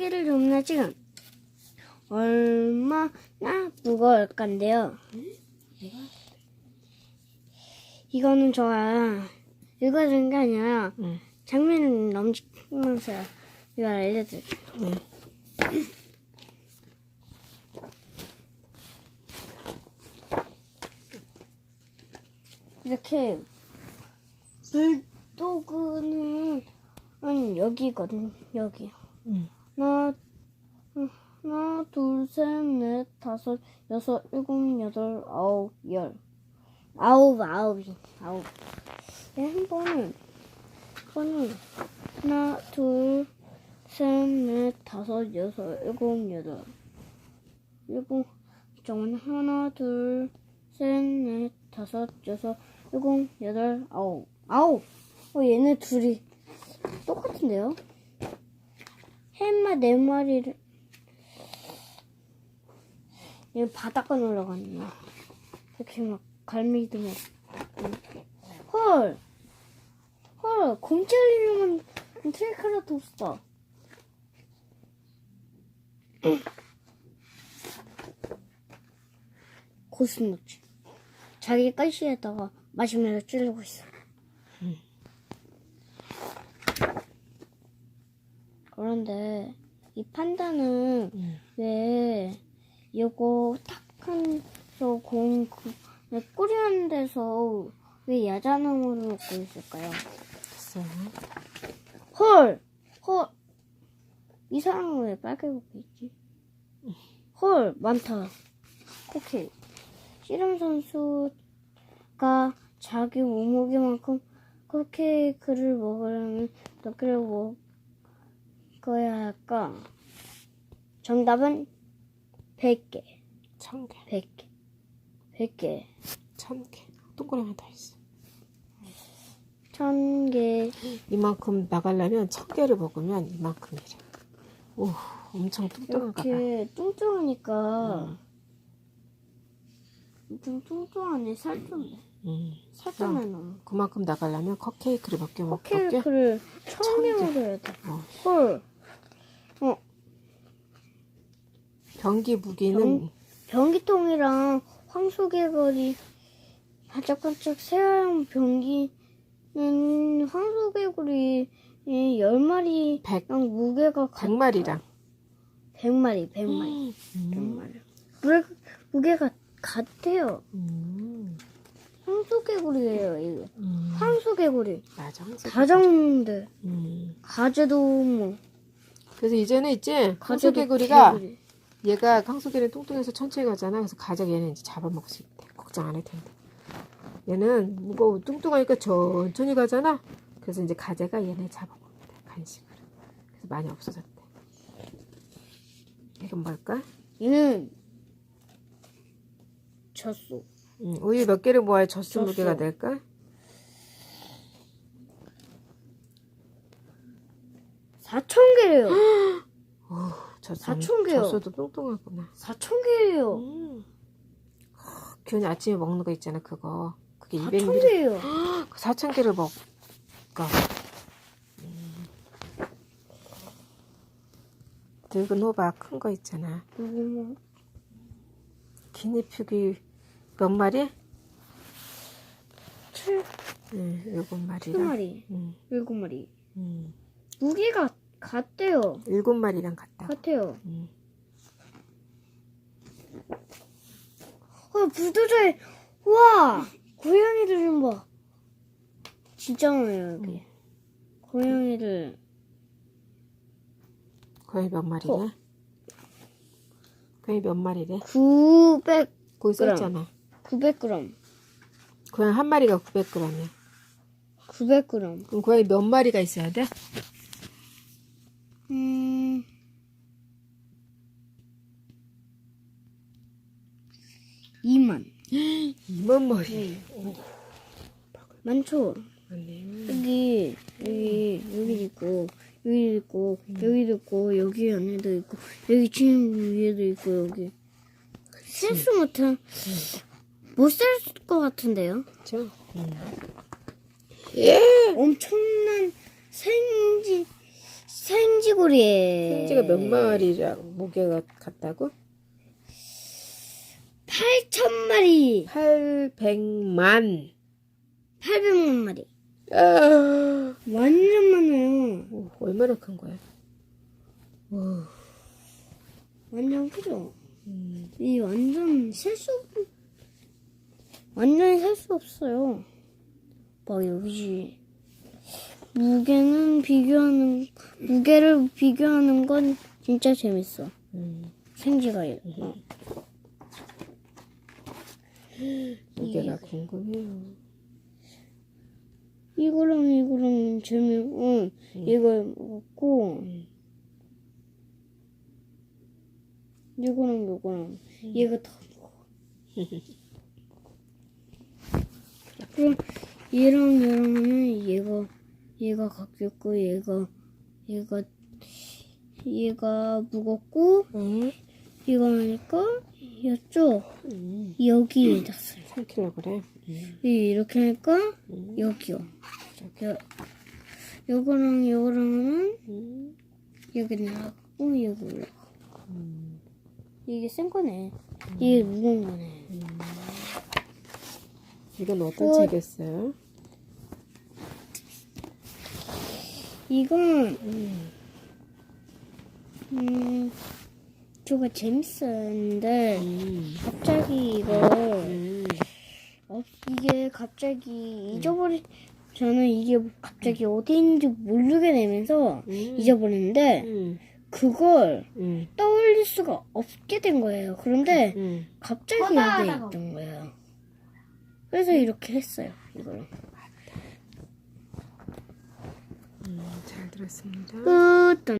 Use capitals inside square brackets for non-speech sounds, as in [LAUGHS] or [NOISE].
크기를 좀나 지금 얼마나 무거울까인데요. 이거는 저가 읽어준 게 아니라 응. 장면을 넘치면서 이걸 알려드릴게요. 네. 이렇게 불도그는 은 여기거든 여기 응. 하나 하나 둘 셋 넷 다섯 여섯 일곱 여덟 아홉 열. 아홉 아홉이 아홉. 네, 한 번은 한 번은 하나 둘 셋 넷 다섯 여섯 일곱 여덟. 일곱 정은 하나 둘 셋 넷 다섯 여섯 일곱 여덟 아홉. 아홉! 어 얘네 둘이 똑같은데요? 햄마 네 마리를 얘 바닷가 놀러 갔네 이렇게 막 갈매기도 막 헐! 헐! 곰돌이는 트리케라톱스다 고슴도치 자기 가시에다가 마시멜로 찌르고 있어 그런데 이 판다는 응. 왜 이거 탁한서 공 그, 왜 꾸리는 데서 왜 야자나무를 먹고 있을까요? 됐어요. 헐, 헐, 이 사람은 왜 빨개 먹고 있지? 헐, 많다. 오케이. 씨름 선수가 자기 몸무게만큼 그렇게 그를 먹으려면 몇 개를 먹 어야 할까? 정답은 100개. 천 개. 100개. 100개. 천 개. 동그라미 다 있어. 1000개. 이만큼 나가려면 천 개를 먹으면 이만큼이래. 오, 엄청 뚱뚱한가 봐. 이렇게 뚱뚱하니까 응. 좀 뚱뚱하네. 살쪘네. 응. 살쪘네, 너무. 그만큼 나가려면 컵케이크를 몇개 먹, 몇 개? 케이크를 천 처음에 개. 먹어야 돼. 어. 헐. 변기 무기는 변- 변기통이랑 황소개구리 반짝반짝 새하얀 변기는 황소개구리 10마리랑 백, 무게가 같... 백 마리랑. 100마리, 100마리, 음. 100마리. 무, 무게가 같아요. 음. 황소개구리예요, 이거. 음. 황소개구리. 맞아. 다 잡는데. 음. 가재도 뭐. 그래서 이제는 있지 가재도 황소개구리가 개구리. 얘가 황소개는 뚱뚱해서 천천히 가잖아. 그래서 가재가 얘는 이제 잡아먹을 수 있대. 걱정 안 해도 된대. 얘는 무거워 뚱뚱하니까 천천히 가잖아. 그래서 이제 가재가 얘네 잡아먹는데 간식으로. 그래서 많이 없어졌대. 이건 뭘까? 얘는 젖소. 음, 우유 몇 개를 모아야 젖소 젖소. 무게가 될까? 4,000개래요. 젖소. 사천 개요. [GASPS] 젖소도 뚱뚱하구나. 4,000개예요. 음. 균이 아침에 먹는 거 있잖아 그거. 그게 200ml. 4,000개예요. 4천 개를 먹어. 늙은 호박 큰 거 있잖아. 뭐, 기니피기 몇 마리? 7, 응, 일곱 마리랑. 7마리, 응, 7마리. 응. 무게가 같대요. 일곱 마리랑 같다. 같아요. 응. 와, 불도저에, 와! 고양이들 좀 봐. 진짜 많아요, 여기. 고양이들. 거의 몇 마리래? 어. 거의 몇 마리래? 900, 거기. 써있잖아. 900g. 고양이 한 마리가 900g이야. 900g. 그럼 고양이 몇 마리가 있어야 돼? 음. 이만 2만 마리. 많죠? 맞네. 여기, 여기, 여기 있고, 여기 있고, 여기도 있고, 여기 안에도 있고, 여기 지금 위에도 있고, 여기. 셀수 못한, 못셀 것 같은데요? 그쵸? 응. 엄청난 생쥐, 생지고리에. 생지가 몇 마리라고 무게가 같다고? 8천 마리. 800만. 800만 마리. 아, 완전 많아요. 오, 얼마나 큰 거야? 와, 완전 크죠? 음, 이 완전 셀수 완전히 셀 수 없어요. 막 여기지 무게는 비교하는 무게를 비교하는 건 진짜 재밌어 음. 생지가 어. 무게가 궁금해요. 이거랑 이거랑 재미 응 이걸 먹고 음. 이거랑 이거랑 얘가 더 먹어 [LAUGHS] 그럼 얘랑 얘랑은 얘가 얘가 가볍고 얘가 얘가 얘가 무겁고 응? 이거 하니까 이쪽 음. 여기에 닿어요 3kg. 음. 이렇게 하니까 음. 여기요 여, 요거랑 요거랑은 음. 여기 나가고 여기 올라가 음. 이게 센 거네 이게 무거운 거네 이건 어떤 어. 책이었어요? 이건 음. 음 저가 재밌었는데 음. 갑자기 이걸 음. 어, 이게 갑자기 잊어버리 저는 이게 갑자기 어디 있는지 모르게 되면서 음. 잊어버렸는데 음. 그걸 음. 떠올릴 수가 없게 된 거예요. 그런데 음. 갑자기 여기 있던 거예요. 그래서 이렇게 했어요. 이걸 음. 잘 들었습니다. 끝.